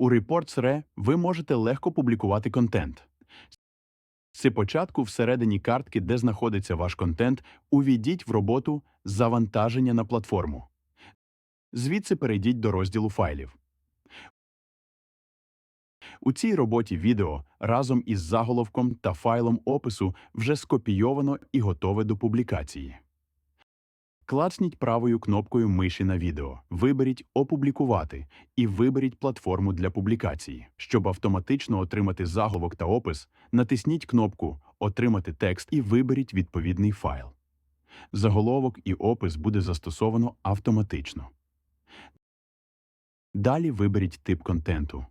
У Reports.re ви можете легко публікувати контент. З початку всередині картки, де знаходиться ваш контент, увійдіть в роботу «Завантаження на платформу». Звідси перейдіть до розділу файлів. У цій роботі відео разом із заголовком та файлом опису вже скопійовано і готове до публікації. Клацніть правою кнопкою миші на відео, виберіть «Опублікувати» і виберіть платформу для публікації. Щоб автоматично отримати заголовок та опис, натисніть кнопку «Отримати текст» і виберіть відповідний файл. Заголовок і опис буде застосовано автоматично. Далі виберіть тип контенту.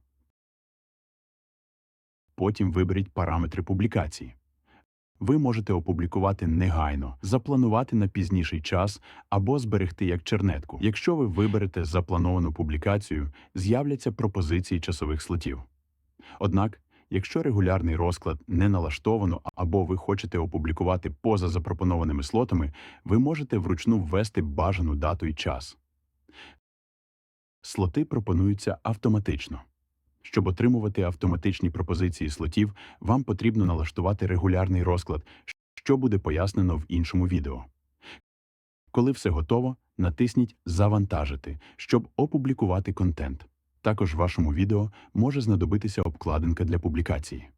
Потім виберіть параметри публікації. Ви можете опублікувати негайно, запланувати на пізніший час або зберегти як чернетку. Якщо ви виберете заплановану публікацію, з'являться пропозиції часових слотів. Однак, якщо регулярний розклад не налаштовано або ви хочете опублікувати поза запропонованими слотами, ви можете вручну ввести бажану дату і час. Слоти пропонуються автоматично. Щоб отримувати автоматичні пропозиції слотів, вам потрібно налаштувати регулярний розклад, що буде пояснено в іншому відео. Коли все готово, натисніть Завантажити, щоб опублікувати контент. Також вашому відео може знадобитися обкладинка для публікації.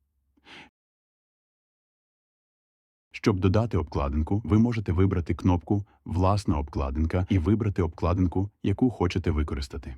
Щоб додати обкладинку, ви можете вибрати кнопку Власна обкладинка і вибрати обкладинку, яку хочете використати.